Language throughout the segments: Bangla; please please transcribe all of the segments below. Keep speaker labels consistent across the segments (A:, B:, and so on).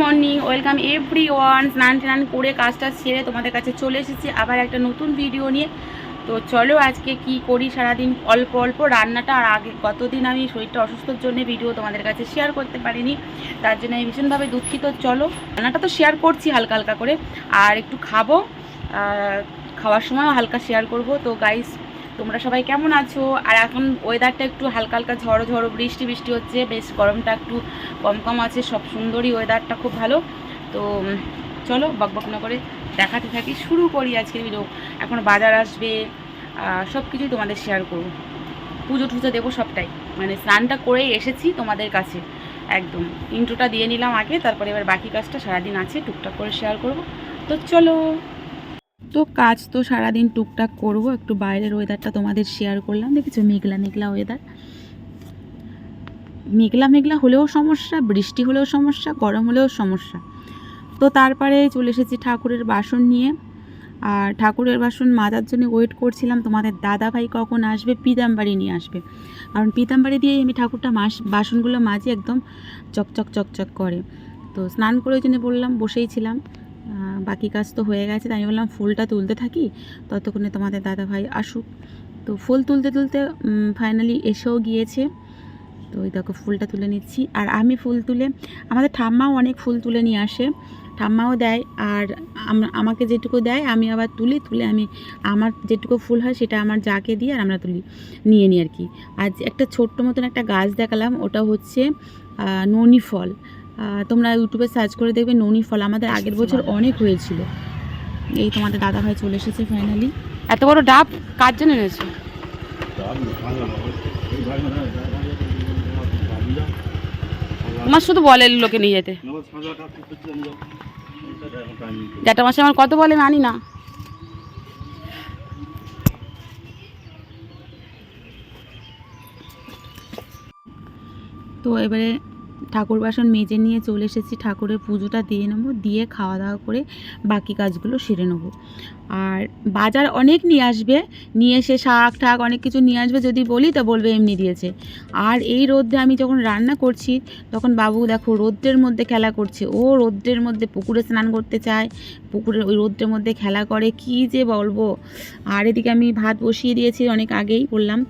A: মর্নিং, ওয়েলকাম এভরি ওয়ান স্নান টান করে কাজটা সেরে তোমাদের কাছে চলে এসেছি আবার একটা নতুন ভিডিও নিয়ে। তো চলো আজকে কি করি? সারাদিন অল্প অল্প রান্নাটা আর আগে গতদিন আমি শরীরটা অসুস্থর জন্য ভিডিও তোমাদের কাছে শেয়ার করতে পারিনি। তার জন্য আমি ভীষণভাবে দুঃখিত। চলো, রান্নাটা তো শেয়ার করছি হালকা হালকা করে। আর একটু খাব। খাওয়ার সময়ও হালকা শেয়ার করব। তো গাইস তোমরা সবাই কেমন আছো? আর এখন ওয়েদারটা একটু হালকা হালকা ঝড়ো ঝড়ো, বৃষ্টি বৃষ্টি হচ্ছে, বেশ গরমটা একটু কম কম আছে, সব সুন্দরই ওয়েদারটা খুব ভালো। তো চলো বকবক না করে দেখাতে থাকি, শুরু করি আজকের ভিডিও এখন বাজার আসবে সব কিছুই তোমাদের শেয়ার করব। পুজো টুজো দেবো সবটাই। মানে স্নানটা করেই এসেছি তোমাদের কাছে। একদম। ইন্ট্রোটা দিয়ে নিলাম আগে, তারপরে এবার বাকি কাজটা সারাদিন আছে, টুকটাক করে শেয়ার করব। তো চলো। তো কাজ তো সারাদিন টুকটাক করব। একটু বাইরের ওয়েদারটা তোমাদের শেয়ার করলাম। দেখেছ মেঘলা মেঘলা ওয়েদার মেঘলা মেঘলা হলেও সমস্যা, বৃষ্টি হলেও সমস্যা, গরম হলেও সমস্যা। তো তারপরে চলে এসেছি ঠাকুরের বাসন নিয়ে। আর ঠাকুরের বাসন মাজার জন্য ওয়েট করছিলাম। তোমাদের দাদা ভাই কখন আসবে? পিতাম্বাড়ি নিয়ে আসবে। কারণ পিতাম্বাড়ি দিয়ে আমি ঠাকুরটা মাস, বাসনগুলো মাজি, একদম চকচক চকচক করে। তো স্নান করে ওই জন্য বললাম, বসেই ছিলাম। বাকি কাজ তো হয়ে গেছে, তাই আমি বললাম ফুলটা তুলতে থাকি, ততক্ষণে তোমাদের দাদা ভাই আসুক। তো ফুল তুলতে তুলতে ফাইনালি এসেও গিয়েছে। তো ওই দেখো ফুলটা তুলে নিচ্ছি। আর আমি ফুল তুলে, আমাদের ঠাম্মাও অনেক ফুল তুলে নিয়ে আসে, ঠাম্মাও দেয় আর আমাকে যেটুকু দেয় আমি আবার তুলি, তুলে আমি আমার যেটুকু ফুল হয় সেটা আমার যাকে দিই আর আমরা তুলি, নিয়ে নিই আর কি। আজ একটা ছোট্ট মতন একটা গাছ দেখালাম, ওটা হচ্ছে ননি ফল। তোমরা ইউটিউবে সার্চ করে দেখবে ননি ফল আমাদের আগের বছর অনেক হয়েছিল এই তোমাদের দাদা ভাই চলে এসেছে ফাইনালি এত বড় ডাব কার জন্য এনেছো তোমার শুধু বলে লোকে নিয়ে যেতে যেটা মাসে আমার কত বলে আমি আনি না তো এবারে ঠাকুর বাসন মেজে নিয়ে চলে এসেছি, ঠাকুরের পুজোটা দিয়ে নেব, দিয়ে খাওয়া দাওয়া করে বাকি কাজগুলো সেরে নেব। আর বাজার অনেক নিয়ে আসবে, নিয়ে এসে শাক ঠাক অনেক কিছু নিয়ে আসবে, যদি বলি তা বলবে এমনি দিয়েছে। আর এই রোদ্রে আমি যখন রান্না করছি, তখন বাবু দেখো রোদ্রের মধ্যে খেলা করছে, ও রোদ্রের মধ্যে পুকুরে স্নান করতে চায় পুকুরের ওই রোদ্রের মধ্যে খেলা করে, কি যে বলব। আর এদিকে আমি ভাত বসিয়ে দিয়েছি অনেক আগেই বললাম,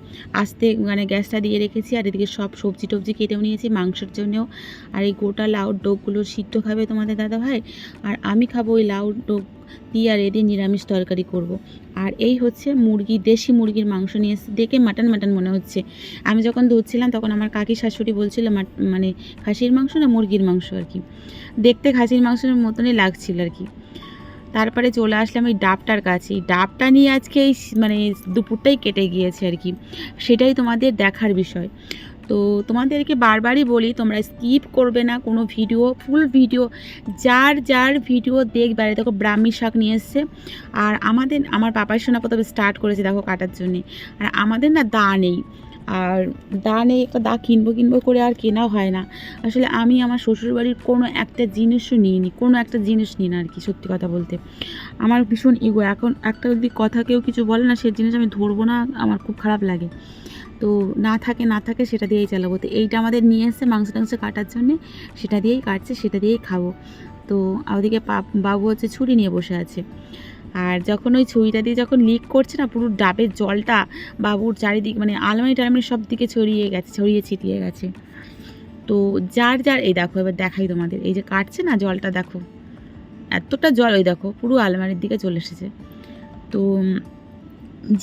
A: আসতে মানে গ্যাসটা দিয়ে রেখেছি, আর এদিকে সব সবজি টবজি কেটেও নিয়েছি, মাংসের জন্যও আর এই গোটা লাউ ডোকগুলো সিদ্ধ খাবে তোমাদের দাদা ভাই আর আমি খাব ওই লাউ ডোক দিয়ে আর এদিকে নিরামিষ তরকারি করব। আর এই হচ্ছে মুরগি, দেশি মুরগির মাংস নিয়ে এসে দেখে মাটন মাটন মনে হচ্ছে। আমি যখন ধুচ্ছিলাম তখন আমার কাকি শাশুড়ি বলছিল মানে খাসির মাংস না মুরগির মাংস আর কি? দেখতে খাসির মাংসের মতনই লাগছিল আর কি। তারপরে চলে আসলাম ওই ডাবটার কাছে। ডাবটা নিয়ে আজকে এই মানে দুপুরটাই কেটে গিয়েছে আর কি। সেটাই তোমাদের দেখার বিষয়। তো তোমাদেরকে বারবারই বলি, তোমরা স্কিপ করবে না কোনো ভিডিও ফুল ভিডিও যার যার ভিডিও দেখবে আর দেখো ব্রাহ্মী শাক নিয়ে এসছে। আর আমাদের, আমার পাপাই সোনা প্রথমে স্টার্ট করেছে, দেখো কাটার জন্যে। আর আমাদের না দা নেই। আর দা নেই, একটা দা কিনবো কিনবো করে আর কেনাও হয় না। আসলে আমি আমার শ্বশুরবাড়ির কোনো একটা জিনিসও নিইনি, কোনো একটা জিনিস নিই না আর কি, সত্যি কথা বলতে। আমার ভীষণ ইগো এখন একটা যদি কথা কেউ কিছু বলে না, সে জিনিস আমি ধরবো না, আমার খুব খারাপ লাগে। তো না থাকে না থাকে সেটা দিয়েই চালাবো। তো এইটা আমাদের নিয়ে এসছে মাংস টাংস কাটার জন্যে, সেটা দিয়েই কাটছে, সেটা দিয়েই খাব। তো ওদিকে বাবু হচ্ছে ছুরি নিয়ে বসে আছে। আর যখন ওই ছুরিটা দিয়ে যখন লিক করছে না, পুরো ডাবের জলটা বাবুর চারিদিক মানে আলমারি টালমারি সব দিকে ছড়িয়ে গেছে, ছড়িয়ে ছিটিয়ে গেছে। তো যার যার, এই দেখো, এবার দেখাই তোমাদের। এই যে কাটছে না জলটা, দেখো। এতটা জল, ওই দেখো, পুরো আলমারির দিকে চলে এসেছে। তো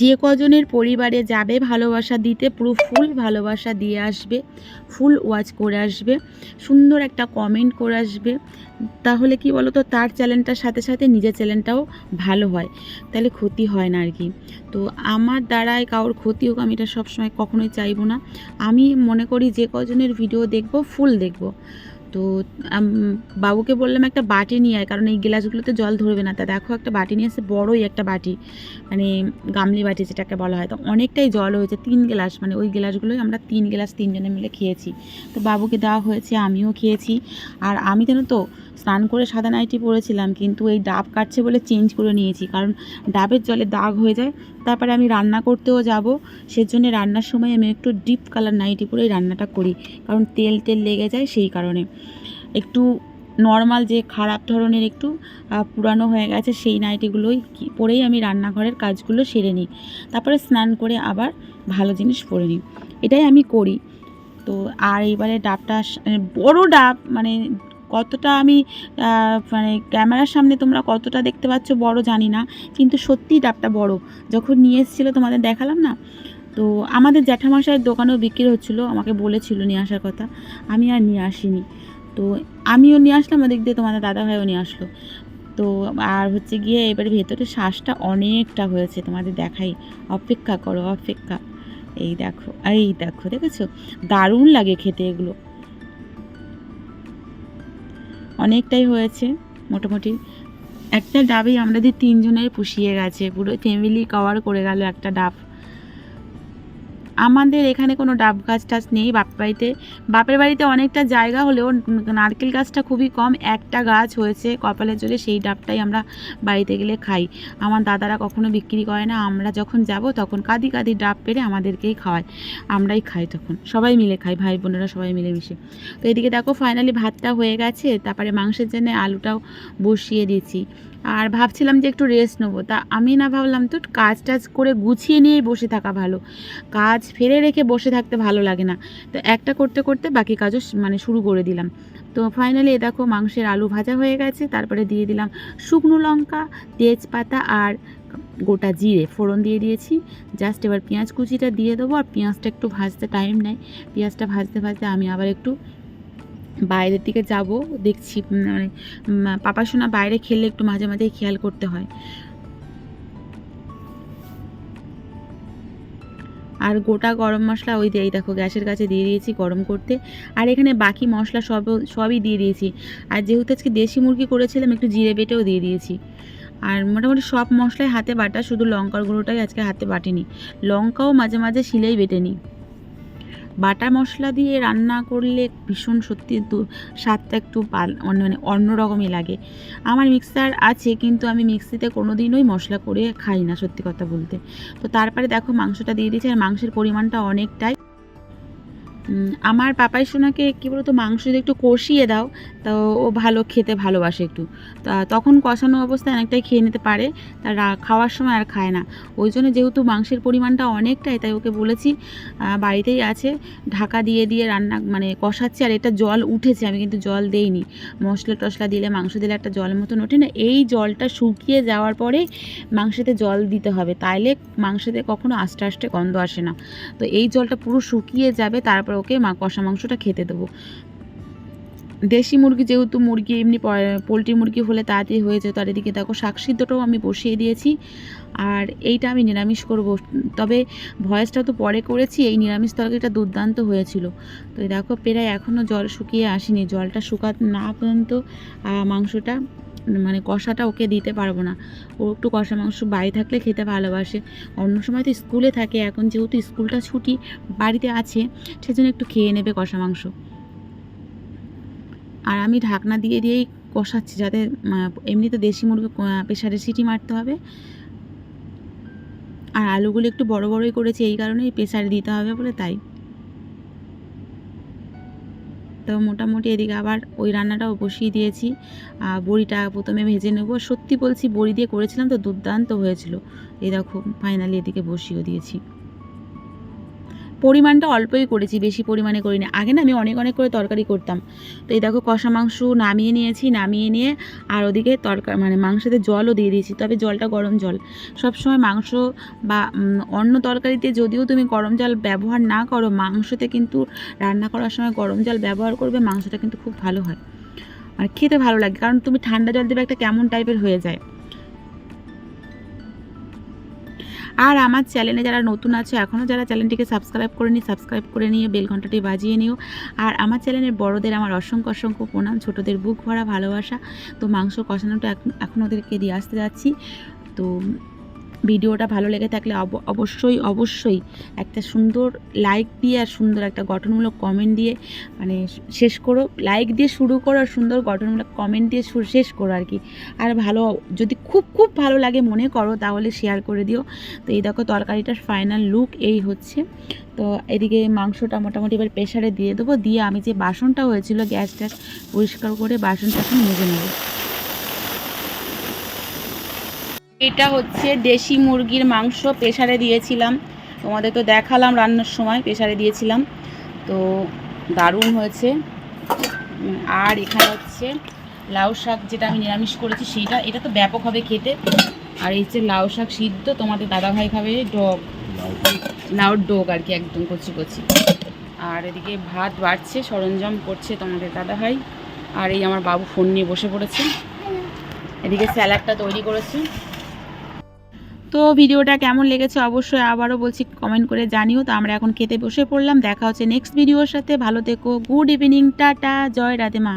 A: যে কজনের পরিবারে যাবে ভালোবাসা দিতে, পুরো ফুল ভালোবাসা দিয়ে আসবে, ফুল ওয়াচ করে আসবে, সুন্দর একটা কমেন্ট করে আসবে, তাহলে কি বলো তো তার চ্যানেলটার সাথে সাথে নিজের চ্যানেলটাও ভালো হয়। তাহলে ক্ষতি হয় না আর কি তো আমার দ্বারাই কারোর ক্ষতি হোক, আমি এটা সবসময় কখনোই চাইব না। আমি মনে করি যে কজনের ভিডিও দেখব, ফুল দেখব। তো বাবুকে বললাম একটা বাটি নিয়ে আয়, কারণ এই গ্লাসগুলোতে জল ধরবে না। তা দেখো একটা বাটি নিয়ে এসে বড়ই একটা বাটি মানে গামলি বাটি যেটাকে বলা হয়। তো অনেকটাই জল হয়েছে, তিন গ্লাস মানে ওই গ্লাসগুলোই আমরা তিন গ্লাস তিনজনে মিলে খেয়েছি। তো বাবুকে দেওয়া হয়েছে, আমিও খেয়েছি। আর আমি জানো তো, স্নান করে সাদা নাইটি পরেছিলাম, কিন্তু এই ডাব কাটছে বলে চেঞ্জ করে নিয়েছি, কারণ ডাবের জলে দাগ হয়ে যায়। তারপরে আমি রান্না করতেও যাব, সেজন্য রান্নার সময় আমি একটু ডিপ কালার নাইটি পরেই রান্নাটা করি, কারণ তেল তেল লেগে যায় সেই কারণে। একটু নর্মাল যে খারাপ ধরনের একটু পুরানো হয়ে গেছে, সেই নাইটিগুলোই পরেই আমি রান্নাঘরের কাজগুলো সেরে নিই। তারপরে স্নান করে আবার ভালো জিনিস পরে নিই। এটাই আমি করি। তো আর এইবারে ডাবটা মানে বড় ডাব মানে কতটা আমি মানে ক্যামেরার সামনে তোমরা কতটা দেখতে পাচ্ছ বড় জানি না, কিন্তু সত্যিই ডাবটা বড়। যখন নিয়ে এসেছিল তোমাদের দেখালাম না তো আমাদের জ্যাঠামশাইয়ের দোকানেও বিক্রি হচ্ছিল, আমাকে বলেছিল নিয়ে আসার কথা। আমি আর নিয়ে আসিনি। তো আমিও নিয়ে আসলাম, ওদিক দিয়ে তোমাদের দাদাভাইও নিয়ে আসলো। তো আর হচ্ছে গিয়ে এবারে ভেতরে শ্বাসটা অনেকটা হয়েছে, তোমাদের দেখাই। অপেক্ষা করো, অপেক্ষা। এই দেখো এই দেখো, দেখেছ? দারুণ লাগে খেতে এগুলো। অনেকটাই হয়েছে, মোটামুটি। একটা ডাবেই আমাদের তিনজনের পুষিয়ে গেছে, পুরো ফ্যামিলি কভার করে গেল একটা ডাব। আমাদের এখানে কোনো ডাব গাছ টাছ নেই বাপের বাড়িতে। বাপের বাড়িতে অনেকটা জায়গা হলেও নারকেল গাছটা খুবই কম। একটা গাছ হয়েছে কপালের জোরে সেই ডাবটাই আমরা বাড়িতে গেলে খাই। আমার দাদারা কখনো বিক্রি করে না। আমরা যখন যাব তখন কাদি কাদি ডাব পেরে আমাদেরকেই খাওয়ায়। আমরাই খাই তখন। সবাই মিলে খাই, ভাই বোনেরা সবাই মিলে মিশে তো এদিকে দেখো ফাইনালি ভাতটা হয়ে গেছে। তারপরে মাংসের জন্য আলুটাও বসিয়ে দিয়েছি। আর ভাবছিলাম যে একটু রেস্ট নেব। তা আমি না ভাবলাম তো কাজ টাজ করে গুছিয়ে নিয়েই বসে থাকা ভালো। কাজ ফেলে রেখে বসে থাকতে ভালো লাগে না। তো একটা করতে করতে বাকি কাজও মানে শুরু করে দিলাম। তো ফাইনালি দেখো মাংসের আলু ভাজা হয়ে গেছে। তারপরে দিয়ে দিলাম শুকনো লঙ্কা, তেজপাতা আর গোটা জিরে ফোড়ন দিয়ে দিয়েছি। জাস্ট এবার পেঁয়াজ কুচিটা দিয়ে দেবো। আর পেঁয়াজটা একটু ভাজতে টাইম নেয় পেঁয়াজটা ভাজতে ভাজতে আমি আবার একটু বাইরের দিকে যাব দেখছি মানে উম, পাপা সোনা বাইরে খেললে একটু মাঝে মাঝে খেয়াল করতে হয়। আর গোটা গরম মশলা ওই এই দেখো গ্যাসের কাছে দিয়ে দিয়েছি গরম করতে। আর এখানে বাকি মশলা সব সবই দিয়ে দিয়েছি। আর যেহেতু আজকে দেশি মুরগি করেছিলাম একটু জিরে বেটেও দিয়ে দিয়েছি। আর মোটামুটি সব মশলাই হাতে বাটা শুধু লঙ্কার গুঁড়োটাই আজকে হাতে বাটিনি। লঙ্কাও মাঝে মাঝে শিলেই বেটে নিই বাটা মশলা দিয়ে রান্না করলে ভীষণ সত্যি স্বাদটা একটু অন্য- মানে অন্যরকমই লাগে। আমার মিক্সার আছে, কিন্তু আমি মিক্সিতে কোনো দিনই মশলা করে খাই না, সত্যি কথা বলতে। তো তারপরে দেখো মাংসটা দিয়ে দিয়েছি, আর মাংসের পরিমাণটা অনেকটাই আমার পাপাই সোনাকে, কী বলতো, মাংস যদি একটু কষিয়ে দাও, তো ও ভালো খেতে ভালোবাসে একটু। তা তখন কষানো অবস্থায় অনেকটাই খেয়ে নিতে পারে তার খাওয়ার সময় আর খায় না। ওই জন্য যেহেতু মাংসের পরিমাণটা অনেকটাই, তাই ওকে বলেছি বাড়িতেই আছে, ঢাকা দিয়ে দিয়ে রান্না মানে কষাচ্ছি, আর এটা জল উঠেছে, আমি কিন্তু জল দেইনি। মশলা টশলা দিলে, মাংস দিলে একটা জল মতন ওঠে না, এই জলটা শুকিয়ে যাওয়ার পরে মাংসতে জল দিতে হবে, তাইলে মাংসতে কখনো আস্তে আস্তে গন্ধ আসে না। তো এই জলটা পুরো শুকিয়ে যাবে, তারপর ওকে মা কষা মাংসটা খেতে দেবো। দেশি মুরগি যেহেতু মুরগি, এমনি পোলট্রি মুরগি হলে তাড়াতাড়ি হয়ে যেত, আর এদিকে দেখো শাক সিদ্ধটাও আমি বসিয়ে দিয়েছি। আর এইটা আমি নিরামিষ করব। তবে ভয়েসটা তো পরে করেছি, এই নিরামিষ তরকারিটা দুর্দান্ত হয়েছিল। তো দেখো প্রায় এখনও জল শুকিয়ে আসেনি, জলটা শুকা না পর্যন্ত মাংসটা মানে কষাটা ওকে দিতে পারব না। ও একটু কষা মাংস বাড়ি থাকলে খেতে ভালোবাসে। অন্য সময় তো স্কুলে থাকে, এখন যেহেতু স্কুলটা ছুটি, বাড়িতে আছে, সেজন্য একটু খেয়ে নেবে কষা মাংস। আর আমি ঢাকনা দিয়ে দিয়েই কষাচ্ছি যাতে এমনিতে দেশি মুরগি প্রেশারে সিটি মারতে হবে। আর আলুগুলো একটু বড় বড়ই করেছি, এই কারণেই প্রেসারে দিতে হবে বলে তাই। তো মোটামুটি এদিকে আবার ওই রান্নাটাও বসিয়ে দিয়েছি। আর বড়িটা প্রথমে ভেজে নেব। সত্যি বলছি, বড়ি দিয়ে করেছিলাম তো দুর্দান্ত হয়েছিল। এই দেখো ফাইনালি এদিকে বসিয়েও দিয়েছি। পরিমাণটা অল্পই করেছি, বেশি পরিমাণে করিনি। আগে না আমি অনেক অনেক করে তরকারি করতাম। তো এই দেখো কষা মাংস নামিয়ে নিয়েছি, নামিয়ে নিয়ে আর ওদিকে তরকার মানে মাংসতে জলও দিয়ে দিয়েছি। তবে জলটা গরম জল। সবসময় মাংস বা অন্য তরকারিতে যদিও তুমি গরম জল ব্যবহার না করো, মাংসতে কিন্তু রান্না করার সময় গরম জল ব্যবহার করবে, মাংসটা কিন্তু খুব ভালো হয়। আর খেতে ভালো লাগে, কারণ তুমি ঠান্ডা জল দেবে একটা কেমন টাইপের হয়ে যায়। আর আমার চ্যানেলে যারা নতুন আছে এখনও যারা চ্যানেলটিকে সাবস্ক্রাইব করে নিই সাবস্ক্রাইব করে নিয়ে বেল ঘন্টাটি বাজিয়ে নিও। আর আমার চ্যানেলের বড়দের আমার অসংখ্য অসংখ্য প্রণাম, ছোটোদের বুক ভরা ভালোবাসা। তো মাংস কষানোটা এখন ওদেরকে দিয়ে আসতে যাচ্ছি। তো ভিডিওটা ভালো লেগে থাকলে অব- অবশ্যই অবশ্যই একটা সুন্দর লাইক দিয়ে আর সুন্দর একটা গঠনমূলক কমেন্ট দিয়ে মানে শেষ করো লাইক দিয়ে শুরু করো আর সুন্দর গঠনমূলক কমেন্ট দিয়ে শেষ করো আর কি। আর ভালো, যদি খুব খুব ভালো লাগে মনে করো তাহলে শেয়ার করে দিও। তো এই দেখো তরকারিটার ফাইনাল লুক এই হচ্ছে। তো এদিকে মাংসটা মোটামুটি এবার প্রেশারে দিয়ে দেবো। দিয়ে আমি যে বাসনটা হয়েছিল গ্যাস ট্যাস পরিষ্কার করে বাসনটাকে মেজে নেব। এটা হচ্ছে দেশি মুরগির মাংস প্রেশারে দিয়েছিলাম। তোমাদের তো দেখালাম রান্নার সময় প্রেশারে দিয়েছিলাম। তো দারুণ হয়েছে। আর এখানে হচ্ছে লাউ শাক যেটা আমি নিরামিষ করেছি, সেইটা, এটা তো ব্যাপক হবে খেতে। আর এই হচ্ছে লাউ শাক সিদ্ধ, তোমাদের দাদাভাই খাবে ডগ। লাউর ডোগ আর কি, একদম কচি কচি। আর এদিকে ভাত বাড়ছে, সরঞ্জাম করছে তোমাদের দাদাভাই। আর এই আমার বাবু ফোন নিয়ে বসে পড়েছে। এদিকে স্যালাডটা তৈরি করেছি। তো ভিডিওটা কেমন লেগেছে অবশ্যই আবারও বলছি কমেন্ট করে জানিও। তো আমরা এখন খেতে বসে পড়লাম। দেখা হচ্ছে নেক্সট ভিডিওর সাথে। ভালো থেকো। Good evening tata. জয় রাধে মা।